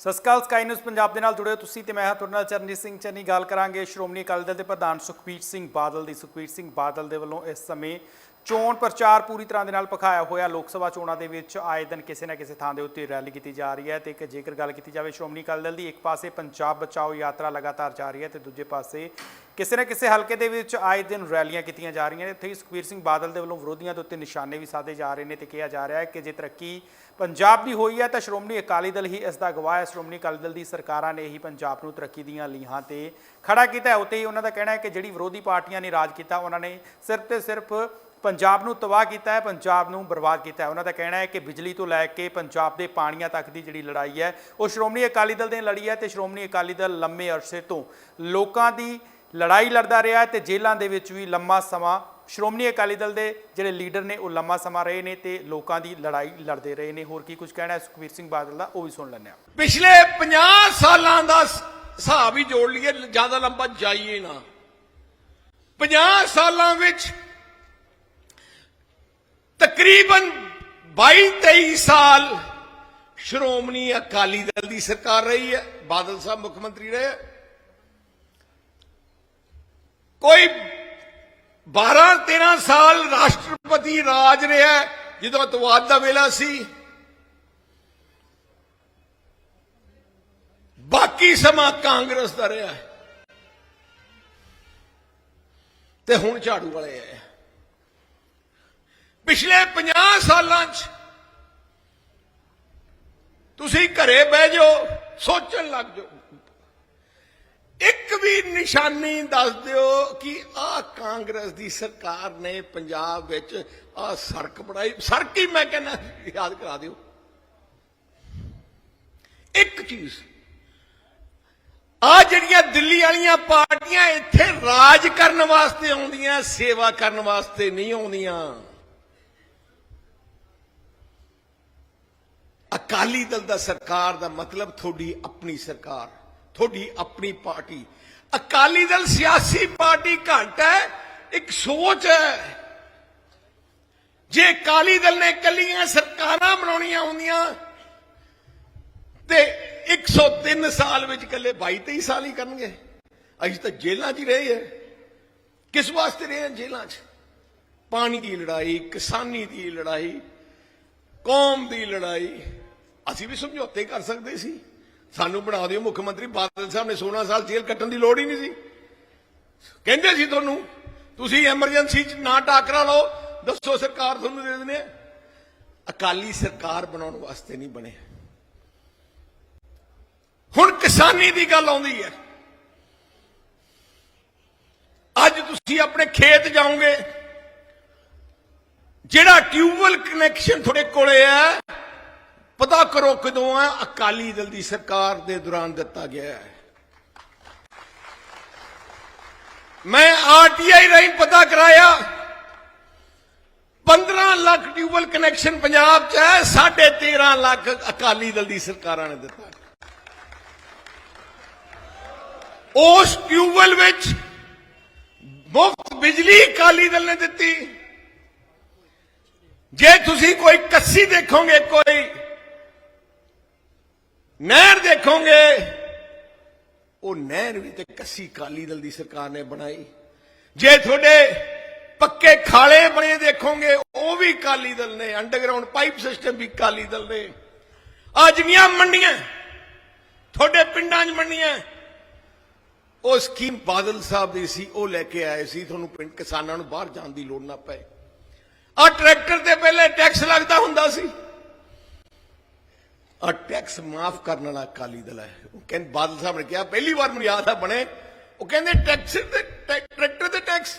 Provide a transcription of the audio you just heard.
ਸਤਿ ਸ਼੍ਰੀ ਅਕਾਲ, ਸਕਾਈ ਨਿਊਜ਼ ਪੰਜਾਬ ਦੇ ਨਾਲ ਜੁੜੇ ਹੋ ਤੁਸੀਂ ਤੇ ਮੈਂ ਹਾਂ ਤੁਹਾਡੇ ਨਾਲ ਚਰਨਜੀਤ ਸਿੰਘ ਚੰਨੀ। ਗੱਲ ਕਰਾਂਗੇ ਸ਼੍ਰੋਮਣੀ ਅਕਾਲੀ ਦਲ ਦੇ ਪ੍ਰਧਾਨ ਸੁਖਬੀਰ ਸਿੰਘ ਬਾਦਲ ਦੀ। ਸੁਖਬੀਰ ਸਿੰਘ ਬਾਦਲ ਦੇ ਵੱਲੋਂ ਇਸ ਸਮੇਂ ਚੋਣ ਪ੍ਰਚਾਰ ਪੂਰੀ ਤਰ੍ਹਾਂ ਦੇ ਨਾਲ ਪਖਾਇਆ ਹੋਇਆ ਲੋਕ ਸਭਾ ਚੋਣਾਂ ਦੇ ਵਿੱਚ ਆਏ ਦਿਨ ਕਿਸੇ ਨਾ ਕਿਸੇ ਥਾਂ ਦੇ ਉੱਤੇ ਰੈਲੀ ਕੀਤੀ ਜਾ ਰਹੀ ਹੈ ਤੇ ਇੱਕ ਜੇਕਰ ਗੱਲ ਕੀਤੀ ਜਾਵੇ ਸ਼੍ਰੋਮਣੀ ਅਕਾਲੀ ਦਲ ਦੀ, ਇੱਕ ਪਾਸੇ ਪੰਜਾਬ ਬਚਾਓ ਯਾਤਰਾ ਲਗਾਤਾਰ ਜਾ ਰਹੀ ਹੈ ਤੇ ਦੂਜੇ ਪਾਸੇ ਕਿਸੇ ਨਾ ਕਿਸੇ ਹਲਕੇ ਦੇ ਵਿੱਚ ਆਏ ਦਿਨ ਰੈਲੀਆਂ ਕੀਤੀਆਂ ਜਾ ਰਹੀਆਂ ਨੇ। ਇੱਥੇ ਹੀ ਸੁਖਬੀਰ ਸਿੰਘ ਬਾਦਲ ਦੇ ਵੱਲੋਂ ਵਿਰੋਧੀਆਂ ਦੇ ਉੱਤੇ ਨਿਸ਼ਾਨੇ ਵੀ ਸਾਧੇ ਜਾ ਰਹੇ ਨੇ ਤੇ ਕਿਹਾ ਜਾ ਰਿਹਾ ਹੈ ਕਿ ਜੇ ਤਰੱਕੀ ਪੰਜਾਬ ਦੀ ਹੋਈ ਹੈ ਤਾਂ ਸ਼੍ਰੋਮਣੀ ਅਕਾਲੀ ਦਲ ਹੀ ਇਸ ਦਾ ਗਵਾਹ ਹੈ। ਸ਼੍ਰੋਮਣੀ ਅਕਾਲੀ ਦਲ ਦੀ ਸਰਕਾਰਾਂ ਨੇ ਹੀ ਪੰਜਾਬ ਨੂੰ ਤਰੱਕੀ ਦੀਆਂ ਲੀਹਾਂ ਤੇ ਖੜਾ ਕੀਤਾ ਹੈ। ਉੱਤੇ ਹੀ ਉਹਨਾਂ ਦਾ ਕਹਿਣਾ ਹੈ ਕਿ ਜਿਹੜੀ ਵਿਰੋਧੀ ਪਾਰਟੀਆਂ ਨੇ ਰਾਜ ਕੀਤਾ, ਉਹਨਾਂ ਨੇ ਸਿਰਫ ਤੇ ਸਿਰਫ ਪੰਜਾਬ ਨੂੰ ਤਬਾਹ ਕੀਤਾ ਹੈ, ਪੰਜਾਬ ਨੂੰ ਬਰਬਾਦ ਕੀਤਾ ਹੈ। ਉਹਨਾਂ ਦਾ ਕਹਿਣਾ ਹੈ ਕਿ ਬਿਜਲੀ ਤੋਂ ਲੈ ਕੇ ਪੰਜਾਬ ਦੇ ਪਾਣੀਆਂ ਤੱਕ ਦੀ ਜਿਹੜੀ ਲੜਾਈ ਹੈ, ਉਹ ਸ਼੍ਰੋਮਣੀ ਅਕਾਲੀ ਦਲ ਨੇ ਲੜੀ ਹੈ ਤੇ ਸ਼੍ਰੋਮਣੀ ਅਕਾਲੀ ਦਲ ਲੰਮੇ ਅਰਸੇ ਤੋਂ ਲੋਕਾਂ ਦੀ ਲੜਾਈ ਲੜਦਾ ਰਿਹਾ ਹੈ ਤੇ ਜੇਲ੍ਹਾਂ ਦੇ ਵਿੱਚ ਵੀ ਲੰਮਾ ਸਮਾਂ ਸ਼੍ਰੋਮਣੀ ਅਕਾਲੀ ਦਲ ਦੇ ਜਿਹੜੇ ਲੀਡਰ ਨੇ, ਉਹ ਲੰਮਾ ਸਮਾਂ ਰਹੇ ਨੇ ਤੇ ਲੋਕਾਂ ਦੀ ਲੜਾਈ ਲੜਦੇ ਰਹੇ ਨੇ। ਹੋਰ ਕੀ ਕੁਝ ਕਹਿਣਾ ਹੈ? ਸੁਖਬੀਰ ਸਿੰਘ ਬਾਦਲ ਦਾ, ਉਹ ਵੀ ਸੁਣ ਲੈਂਦੇ ਹਾਂ। ਪਿਛਲੇ 50 ਸਾਲਾਂ ਦਾ ਹਿਸਾਬ ਹੀ ਜੋੜ ਲਈਏ, ਜ਼ਿਆਦਾ ਲੰਬਾ ਜਾਈਏ ਨਾ। 50 ਸਾਲਾਂ ਵਿੱਚ ਤਕਰੀਬਨ 22 23 ਸਾਲ ਸ਼੍ਰੋਮਣੀ ਅਕਾਲੀ ਦਲ ਦੀ ਸਰਕਾਰ ਰਹੀ ਹੈ, ਬਾਦਲ ਸਾਹਿਬ ਮੁੱਖ ਮੰਤਰੀ ਰਹੇ ਕੋਈ 12 13 ਸਾਲ ਰਾਸ਼ਟਰਪਤੀ ਰਾਜ ਰਿਹਾ ਜਦੋਂ ਅਤਵਾਦ ਦਾ ਵੇਲਾ ਸੀ। ਬਾਕੀ ਸਮਾਂ ਕਾਂਗਰਸ ਦਾ ਰਿਹਾ ਤੇ ਹੁਣ ਝਾੜੂ ਵਾਲੇ ਆਏ ਪਿਛਲੇ 50 ਸਾਲਾਂ 'ਚ ਤੁਸੀਂ ਘਰੇ ਬਹਿ ਜਾਓ, ਸੋਚਣ ਲੱਗ ਜਾਓ। ਇੱਕ ਵੀ ਨਿਸ਼ਾਨੀ ਦੱਸ ਦਿਓ ਕਿ ਆਹ ਕਾਂਗਰਸ ਦੀ ਸਰਕਾਰ ਨੇ ਪੰਜਾਬ ਵਿੱਚ ਆ ਸੜਕ ਬਣਾਈ। ਸੜਕ ਹੀ ਮੈਂ ਕਹਿੰਦਾ, ਯਾਦ ਕਰਾ ਦਿਓ। ਇੱਕ ਚੀਜ਼, ਆ ਜਿਹੜੀਆਂ ਦਿੱਲੀ ਵਾਲੀਆਂ ਪਾਰਟੀਆਂ ਇੱਥੇ ਰਾਜ ਕਰਨ ਵਾਸਤੇ ਆਉਂਦੀਆਂ, ਸੇਵਾ ਕਰਨ ਵਾਸਤੇ ਨਹੀਂ ਆਉਂਦੀਆਂ। ਅਕਾਲੀ ਦਲ ਦਾ ਸਰਕਾਰ ਦਾ ਮਤਲਬ ਤੁਹਾਡੀ ਆਪਣੀ ਸਰਕਾਰ, ਤੁਹਾਡੀ ਆਪਣੀ ਪਾਰਟੀ। ਅਕਾਲੀ ਦਲ ਸਿਆਸੀ ਪਾਰਟੀ ਘੱਟ ਹੈ, ਇੱਕ ਸੋਚ ਹੈ। ਜੇ ਅਕਾਲੀ ਦਲ ਨੇ ਕੱਲੀਆਂ ਸਰਕਾਰਾਂ ਬਣਾਉਣੀਆਂ ਹੁੰਦੀਆਂ, ਤੇ 103 ਸਾਲ ਵਿੱਚ ਕੱਲੇ 22 23 ਸਾਲ ਹੀ ਕਰਨਗੇ। ਅਸੀਂ ਤਾਂ ਜੇਲ੍ਹਾਂ 'ਚ ਹੀ ਰਹੇ ਹੈ। ਕਿਸ ਵਾਸਤੇ ਰਹੇ ਹਾਂ ਜੇਲ੍ਹਾਂ 'ਚ? ਪਾਣੀ ਦੀ ਲੜਾਈ, ਕਿਸਾਨੀ ਦੀ ਲੜਾਈ, ਕੌਮ ਦੀ ਲੜਾਈ ਅਸੀਂ ਵੀ ਸਮਝੌਤੇ ਕਰ ਸਕਦੇ ਸੀ। ਸਾਨੂੰ ਬਣਾ ਦਿਓ ਮੁੱਖ ਮੰਤਰੀ, ਬਾਦਲ ਸਾਹਿਬ ਨੇ 16 ਸਾਲ ਜੇਲ੍ਹ ਕੱਟਣ ਦੀ ਲੋੜ ਹੀ ਨਹੀਂ ਸੀ। ਕਹਿੰਦੇ ਸੀ ਤੁਹਾਨੂੰ, ਤੁਸੀਂ ਐਮਰਜੈਂਸੀ 'ਚ ਨਾ ਟਾਕਰਾ ਲਓ, ਦੱਸੋ ਸਰਕਾਰ ਤੁਹਾਨੂੰ ਦੇ ਦਿੰਦੇ ਅਕਾਲੀ ਸਰਕਾਰ ਬਣਾਉਣ ਵਾਸਤੇ ਨਹੀਂ ਬਣੇ। ਹੁਣ ਕਿਸਾਨੀ ਦੀ ਗੱਲ ਆਉਂਦੀ ਹੈ। ਅੱਜ ਤੁਸੀਂ ਆਪਣੇ ਖੇਤ ਜਾਓਗੇ, ਜਿਹੜਾ ਟਿਊਬਵੈਲ ਕਨੈਕਸ਼ਨ ਤੁਹਾਡੇ ਕੋਲੇ ਹੈ ਪਤਾ ਕਰੋ ਕਦੋਂ ਹੈ ਅਕਾਲੀ ਦਲ ਦੀ ਸਰਕਾਰ ਦੇ ਦੌਰਾਨ ਦਿੱਤਾ ਗਿਆ ਹੈ। ਮੈਂ ਆਰਟੀਆਈ ਰਾਹੀਂ ਪਤਾ ਕਰਾਇਆ 15 ਲੱਖ ਟਿਊਬਵੈਲ ਕਨੈਕਸ਼ਨ ਪੰਜਾਬ 'ਚ ਹੈ 13.5 ਲੱਖ ਅਕਾਲੀ ਦਲ ਦੀ ਸਰਕਾਰਾਂ ਨੇ ਦਿੱਤਾ। ਉਸ ਟਿਊਬਵੈਲ ਵਿੱਚ ਮੁਫਤ ਬਿਜਲੀ ਅਕਾਲੀ ਦਲ ਨੇ ਦਿੱਤੀ। ਜੇ ਤੁਸੀਂ ਕੋਈ ਕੱਸੀ ਦੇਖੋਗੇ, ਕੋਈ ਨਹਿਰ ਦੇਖੋਗੇ। ਉਹ ਨਹਿਰ ਵੀ ਤੇ ਕੱਸੀ ਅਕਾਲੀ ਦਲ ਦੀ ਸਰਕਾਰ ਨੇ ਬਣਾਈ। ਜੇ ਤੁਹਾਡੇ ਪੱਕੇ ਖਾਲੇ ਬਣੇ ਦੇਖੋਗੇ, ਉਹ ਵੀ ਅਕਾਲੀ ਦਲ ਨੇ ਅੰਡਰਗਰਾਉਂਡ ਪਾਈਪ ਸਿਸਟਮ ਵੀ ਅਕਾਲੀ ਦਲ ਨੇ। ਆ ਜਿਹੜੀਆਂ ਮੰਡੀਆਂ ਤੁਹਾਡੇ ਪਿੰਡਾਂ 'ਚ ਮੰਡੀਆਂ ਉਹ ਸਕੀਮ ਬਾਦਲ ਸਾਹਿਬ ਦੀ ਸੀ, ਉਹ ਲੈ ਕੇ ਆਏ ਸੀ, ਤੁਹਾਨੂੰ ਪਿੰਡ ਕਿਸਾਨਾਂ ਨੂੰ ਬਾਹਰ ਜਾਣ ਦੀ ਲੋੜ ਨਾ ਪਏ। ਆ ਟਰੈਕਟਰ ਤੇ ਪਹਿਲੇ ਟੈਕਸ ਲੱਗਦਾ ਹੁੰਦਾ ਸੀ। ਆ ਟੈਕਸ ਮਾਫ ਕਰਨ ਵਾਲਾ ਅਕਾਲੀ ਦਲ ਹੈ। ਉਹ ਕਹਿੰਦੇ, ਬਾਦਲ ਸਾਹਿਬ ਨੇ ਕਿਹਾ, ਪਹਿਲੀ ਵਾਰ ਮੈਨੂੰ ਯਾਦ ਆ ਬਣੇ। ਉਹ ਕਹਿੰਦੇ ਟੈਕਸ ਤੇ ਟਰੈਕਟਰ ਤੇ ਟੈਕਸ